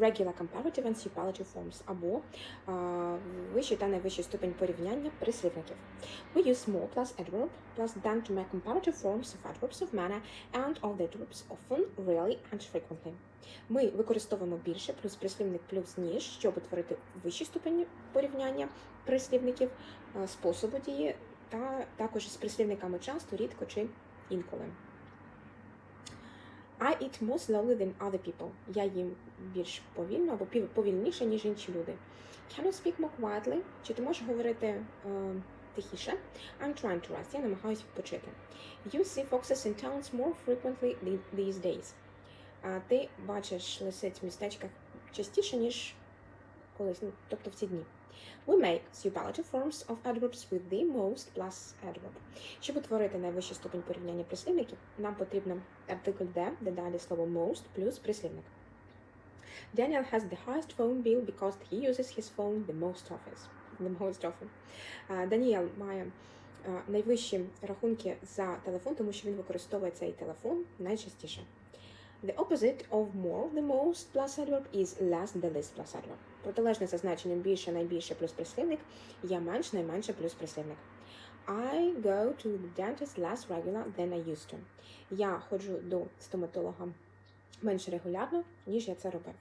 regular comparative and superlative forms або а, вищий та найвищий ступень порівняння прислівників. We use more plus adverb plus than to make comparative forms of adverbs of manner and of the adverbs often, rarely and frequently. Ми використовуємо більше плюс прислівник плюс ніж, щоб утворити вищий ступень порівняння прислівників, способу дії та також з прислівниками часто, рідко чи інколи. I eat more slowly than other people. Я їм більш повільно або повільніше, ніж інші люди. Can you speak more quietly? Чи ти можеш говорити е, тихіше? I'm trying to rest. Я намагаюся відпочити. You see foxes in towns more frequently the- these days. А ти бачиш лисиць в містечках частіше, ніж колись, ну, тобто в ці дні. We make superlative forms of adverbs with the most plus adverb. Щоб утворити найвищий ступінь порівняння прислівників, нам потрібно артикль де, де далі слово most плюс прислівник. Daniel has the highest phone bill because he uses his phone the most often. The most often. Даніел має найвищі рахунки за телефон, тому що він використовує цей телефон найчастіше. The opposite of more, the most plus adverb is less, the least plus adverb. Протилежне за значенням більше, найбільше плюс прислівник, я менш, найменше плюс прислівник. I go to the dentist less regular than I used to. Я ходжу до стоматолога менш регулярно, ніж я це робив.